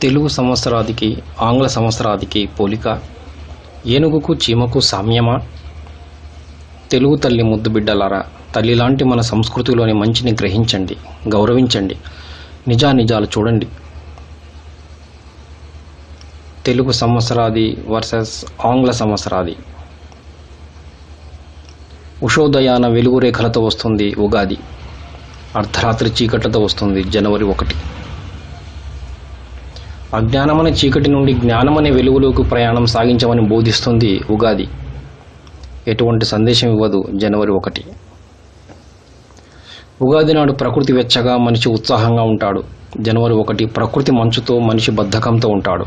తెలుగు సంవత్సరాదికి ఆంగ్ల సంవత్సరాదికి పోలిక ఏనుగుకు చీమకు సామ్యమా? తెలుగు తల్లి ముద్దు బిడ్డలారా తల్లి లాంటి మన సంస్కృతిలోని మంచిని గ్రహించండి గౌరవించండి నిజానిజాలు చూడండి. తెలుగు సంవత్సరాది వర్సెస్ ఆంగ్ల సంవత్సరాది. ఉషోదయాన వెలుగు రేఖలతో వస్తుంది ఉగాది. అర్ధరాత్రి చీకట్లతో వస్తుంది జనవరి ఒకటి. అజ్ఞానమనే చీకటి నుండి జ్ఞానమనే వెలుగులోకి ప్రయాణం సాగించమని బోధిస్తుంది ఉగాది. ఎటువంటి సందేశం ఇవ్వదు జనవరి ఒకటి. ఉగాది నాడు ప్రకృతి వెచ్చగా మనిషి ఉత్సాహంగా ఉంటాడు. జనవరి ఒకటి ప్రకృతి మంచుతో మనిషి బద్ధకంతో ఉంటాడు.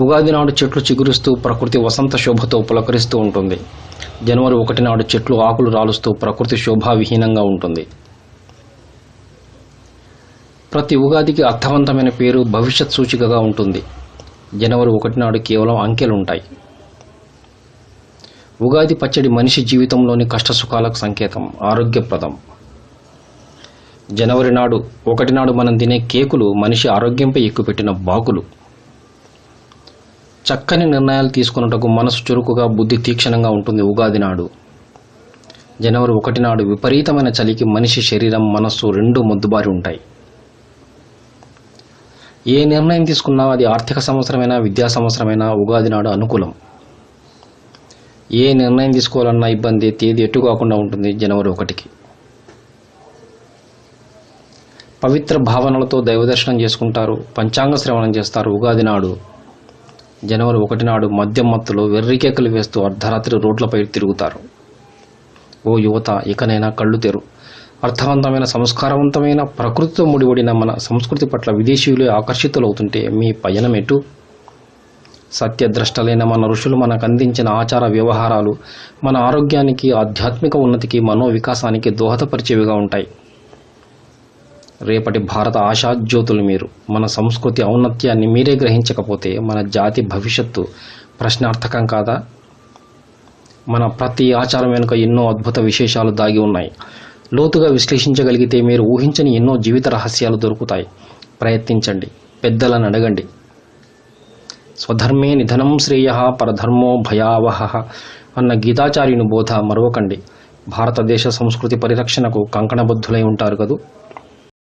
ఉగాది నాడు చెట్లు చిగురుస్తూ ప్రకృతి వసంత శోభతో పులకరిస్తూ ఉంటుంది. జనవరి ఒకటి నాడు చెట్లు ఆకులు రాలుస్తూ ప్రకృతి శోభావిహీనంగా ఉంటుంది. ప్రతి ఉగాదికి అర్థవంతమైన పేరు భవిష్యత్ సూచికగా ఉంటుంది. జనవరి ఒకటి నాడు కేవలం అంకెలు ఉంటాయి ఉగాది పచ్చడి మనిషి జీవితంలోని కష్టసుఖాలకు సంకేతం ఆరోగ్యప్రదం. జనవరి నాడు ఒకటి నాడు మనం తినే కేకులు మనిషి ఆరోగ్యంపై ఎక్కుపెట్టిన బాకులు. చక్కని నిర్ణయాలు తీసుకున్నటకు మనసు చురుకుగా బుద్ధి తీక్షణంగా ఉంటుంది ఉగాది నాడు. జనవరి ఒకటి నాడు విపరీతమైన చలికి మనిషి శరీరం మనస్సు రెండు మొద్దుబారి ఉంటాయి. ఏ నిర్ణయం తీసుకున్నా అది ఆర్థిక సంవత్సరమైనా విద్యా సంవత్సరమైనా ఉగాది నాడు అనుకూలం. ఏ నిర్ణయం తీసుకోవాలన్నా ఇబ్బంది తేదీ ఎటు కాకుండా ఉంటుంది జనవరి ఒకటికి. పవిత్ర భావనలతో దైవదర్శనం చేసుకుంటారు పంచాంగ శ్రవణం చేస్తారు ఉగాది నాడు. జనవరి ఒకటి నాడు మద్యం మత్తులో వెర్రికేకలు వేస్తూ అర్ధరాత్రి రోడ్లపై తిరుగుతారు. ఓ యువత ఇకనైనా కళ్ళు తెరు. అర్థవంతమైన సంస్కారవంతమైన ప్రకృతితో ముడిపడిన మన సంస్కృతి పట్ల విదేశీయులు ఆకర్షితులవుతుంటే మీ పయనం ఎటు సత్యద్రష్టలైన మన ఋషులు మనకు అందించిన ఆచార వ్యవహారాలు మన ఆరోగ్యానికి ఆధ్యాత్మిక ఉన్నతికి మనోవికాసానికి దోహదపరిచేవిగా ఉంటాయి. రేపటి భారత ఆశాజ్యోతులు మీరు మన సంస్కృతి ఔన్నత్యాన్ని మీరే గ్రహించకపోతే మన జాతి భవిష్యత్తు ప్రశ్నార్థకం కాదా? మన ప్రతి ఆచారం వెనుక ఎన్నో అద్భుత విశేషాలు దాగి ఉన్నాయి. లోతుగా విశ్లేషించగలిగితే మీరు ఊహించని ఎన్నో జీవిత రహస్యాలు దొరుకుతాయి. ప్రయత్నించండి. పెద్దలను అడగండి. స్వధర్మే నిధనం శ్రేయ పరధర్మో భయావహ అన్న గీతాచార్యుని బోధ మరవకండి. భారతదేశ సంస్కృతి పరిరక్షణకు కంకణబద్ధులై ఉంటారు కదూ?